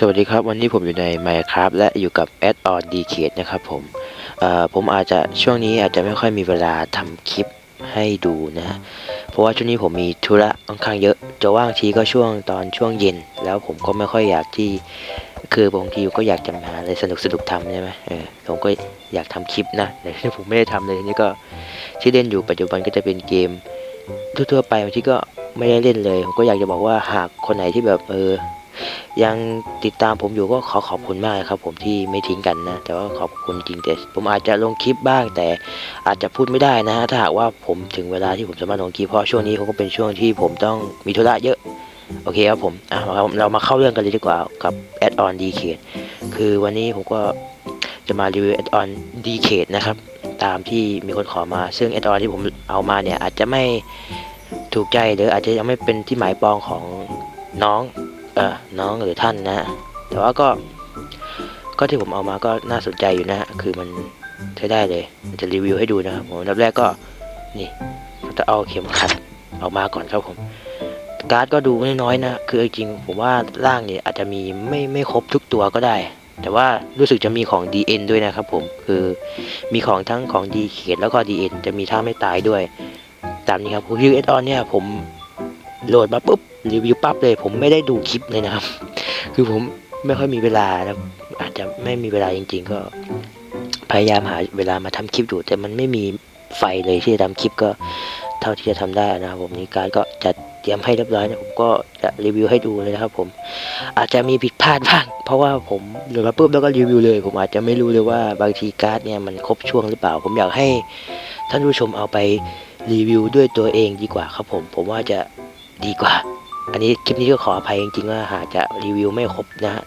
สวัสดีครับ วันนี้ผมอยู่ใน Minecraft และอยู่กับ a d on d c a d e นะครับผมผมอาจจะช่วงนี้อาจจะไม่ค่อยมีเวลาทำคลิปให้ดูนะ เพราะว่าช่วงนี้ผมมีธุระค่อนข้างเยอะ จะว่างทีก็ช่วงตอนช่วงเย็น แล้วผมก็ไม่ค่อยอยากที่ คือบางทีก็อยากจะหาอะไรสนุกสนุกทำใช่ไหมเออผมก็อยากทำคลิปนะแต่ผมไม่ได้ทำเลยนี่ก็ที่เล่นอยู่ปัจจุบันก็จะเป็นเกม ทั่วๆไปบางทีก็ไม่ได้เล่นเลย ผมก็อยากจะบอกว่าหากคนไหนที่แบบเออ ยังติดตามผมอยู่ก็ขอขอบคุณมากครับผมที่ไม่ทิ้งกันนะ แต่ว่าขอบคุณจริงแต่ผมอาจจะลงคลิปบ้างแต่อาจจะพูดไม่ได้นะฮะถ้าหากว่าผมถึงเวลาที่ผมจะมารถลงคลิปเพราะช่วงนี้เขาก็เป็นช่วงที่ผมต้องมีธุระเยอะโอเคครับผมอะเราเรามาเข้าเรื่องกันเลยดีกว่ากับ Add on d c a d e คือวันนี้ผมก็จะมารีวิว Add on d c a d e นะครับ ตามที่มีคนขอมา ซึ่ง Add on ที่ผมเอามาเนี่ยอาจจะไม่ถูกใจหรืออาจจะยังไม่เป็นที่หมายปองของน้อง ออน้องหรือท่านนะ แต่ว่าก็ก็ที่ผมเอามาก็น่าสนใจอยู่นะคือมันใช้ได้เลยจะรีวิวให้ดูนะครับผมอันดับแรกก็นี่จะเอาเข็มขัดออกมาก่อนครับผม การ์ดก็ดูน้อยๆนะ คือจริงๆผมว่าร่างเนี่ยอาจจะมีไม่ไม่ครบทุกตัวก็ได้ แต่ว่ารู้สึกจะมีของ DN ด้วยนะครับผม คือมีของทั้งของ D เขตแล้วก็ DN จะมีท่าไม่ตายด้วย ตามนี้ครับคือ s อเนี่ยผม โหลดมาปุ๊บรีวิวปั๊บเลย ผมไม่ได้ดูคลิปเลยนะครับ คือผมไม่ค่อยมีเวลาแล้วอาจจะไม่มีเวลาจริง ๆ ก็พยายามหาเวลามาทำคลิปอยู่ แต่มันไม่มีไฟเลยที่จะทำคลิปก็เท่าที่จะทำได้นะครับผมนี่การก็จะเตรียมให้เรียบร้อยนะผมก็จะรีวิวให้ดูเลยนะครับผมอาจจะมีผิดพลาดบ้าง เพราะว่าผมโหลดมาปุ๊บแล้วก็รีวิวเลย ผมอาจจะไม่รู้เลยว่าบางทีการ์ดเนี่ยมันครบช่วงหรือเปล่า ผมอยากให้ท่านผู้ชมเอาไปรีวิวด้วยตัวเองดีกว่าครับผม ผมว่าจะ ดีกว่า อันนี้คลิปนี้ก็ขออภัยจริงๆว่าหากจะรีวิวไม่ครบนะฮะ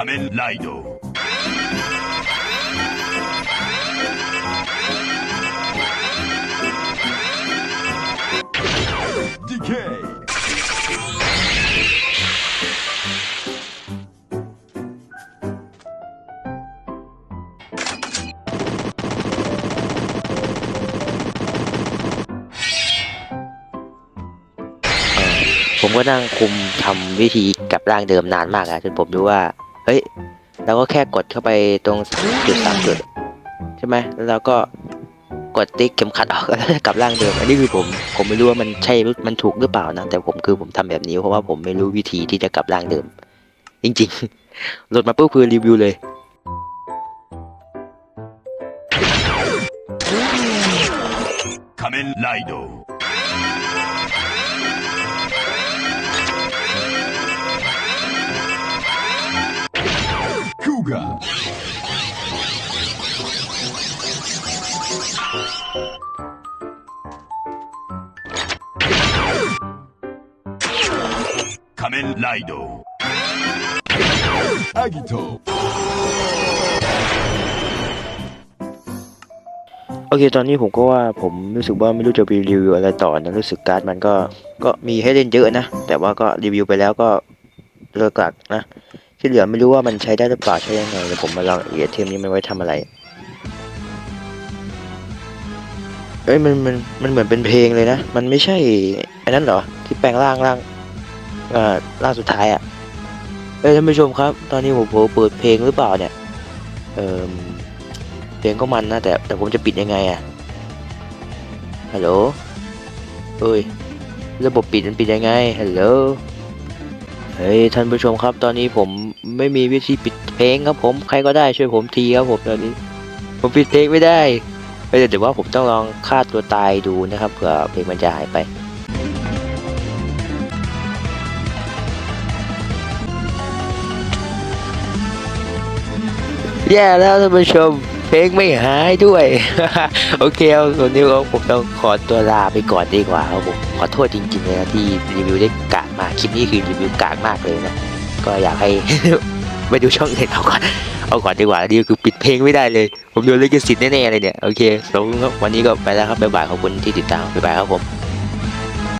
仮面ライド ก็นั่งคุมทำวิธีกลับร่างเดิมนานมากอะจนผมรู้ว่า เฮ้ย เราก็แค่กดเข้าไปตรงสามจุดสามจุดใช่ไหมแล้วเราก็กดติ๊กเข็มขัดออก แล้วกลับร่างเดิม อันนี้คือผมผมไม่รู้ว่ามันใช่มันถูกหรือเปล่านะ แต่ผมคือผมทำแบบนี้เพราะว่าผมไม่รู้วิธีที่จะกลับร่างเดิม จริงๆ โหลดมาปุ๊บคือรีวิวเลย 仮面ライド друга. Kamen Raido. Agito. โอเค ตอนนี้ผมก็ว่าผมรู้สึกว่าไม่รู้จะรีวิวอะไรต่อนะ รู้สึกการ์ดมันก็ก็มีให้เล่นเยอะนะ แต่ว่าก็รีวิวไปแล้วก็เลิกกักนะ ที่เหลือไม่รู้ว่ามันใช้ได้หรือเปล่าใช้ยังไงเดี๋ยวผมมาลองเอเทมนี้มันไว้ทำอะไรเอ้ยมันมันมันเหมือนเป็นเพลงเลยนะ มันไม่ใช่อันนั้นเหรอที่แปลงร่างร่างเอ่อร่างสุดท้ายอะ่ะเอ้ยท่านผู้ชมครับ ตอนนี้ผมเปิดเพลงหรือเปล่าเนี่ยเออเพลงก็มันนะแต่แต่ผมจะปิดยังไงอะฮัลโหลเอ้ยระบบปิดมันปิดยังไงฮัลโหล เฮ้ยท่านผู้ชมครับ ตอนนี้ผมไม่มีวิธีปิดเพลงครับผมใครก็ได้ช่วยผมทีครับผมตอนนี้ ผมปิดเพลงไม่ได้เอ้ยเดี๋ยวว่าผมต้องลองฆ่าตัวตายดูนะครับเผื่อเพลงมันจะหายไปแย่แล้วท่านผู้ชมเพลงไม่หายด้วย โอเคเอาส่วนนี้ผมต้องขอตัวลาไปก่อนดีกว่าครับผมขอโทษจริงๆเลยนะที่รีวิวได้ากมาคลิปนี้คือรีวิวกากมากเลยนะ ก็อยากให้ ไปดูช่องอื่นเอาก่อน เอาก่อนดีกว่านี่คือปิดเพลงไม่ได้เลย ผมโดนลิขสิทธิ์แน่ๆเลยเนี่ย โอเคสำหรับวันนี้ก็ไปแล้วครับบ๊ายบายขอบคุณที่ติดตามบ๊ายบายครับผม